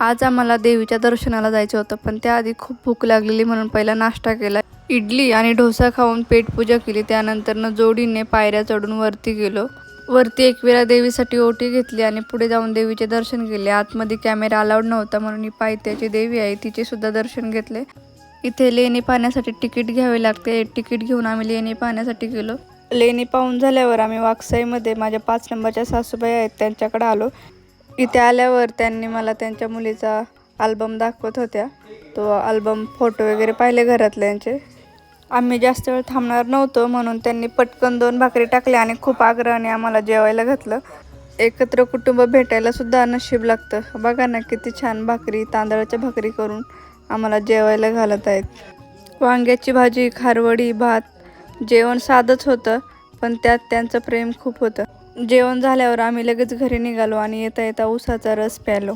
आज आम्हाला देवीच्या दर्शनाला जायचं होतं पण त्याआधी खूप भूक लागलेली म्हणून पहिला नाश्ता केला. इडली आणि डोसा खाऊन पेटपूजा केली त्यानंतरनं जोडीने पायऱ्या चढून वरती गेलो. वरती एक वेळा देवीसाठी ओटी घेतली आणि पुढे जाऊन देवीचे दर्शन केले. आतमध्ये कॅमेरा अलाउड नव्हता म्हणून ही पायथ्याची देवी आहे तिचे सुद्धा दर्शन घेतले. इथे लेणी पाहण्यासाठी तिकीट घ्यावे लागते तिकीट घेऊन आम्ही लेणी पाहण्यासाठी गेलो. लेणी पाहून झाल्यावर आम्ही वाकसाईमध्ये माझ्या पाच नंबरच्या सासूबाई आहेत त्यांच्याकडे आलो. इथे आल्यावर त्यांनी मला त्यांच्या मुलीचा अल्बम दाखवत होत्या. तो अल्बम फोटो वगैरे पाहिले घरातल्यांचे आम्ही जास्त वेळ थांबणार नव्हतो म्हणून त्यांनी पटकन दोन भाकरी टाकल्या आणि खूप आग्रहाने आम्हाला जेवायला घातलं. एकत्र कुटुंब भेटायला सुद्धा नशीब लागतं. बघा ना किती छान भाकरी तांदळाच्या भाकरी करून आम्हाला जेवायला घालत आहेत. वांग्याची भाजी खारवडी भात जेवण साधंच होतं पण त्यात त्यांचं प्रेम खूप होतं. जेवण झाल्यावर आम्ही लगेच घरी निघालो आणि येता येता उसाचा रस प्यालो.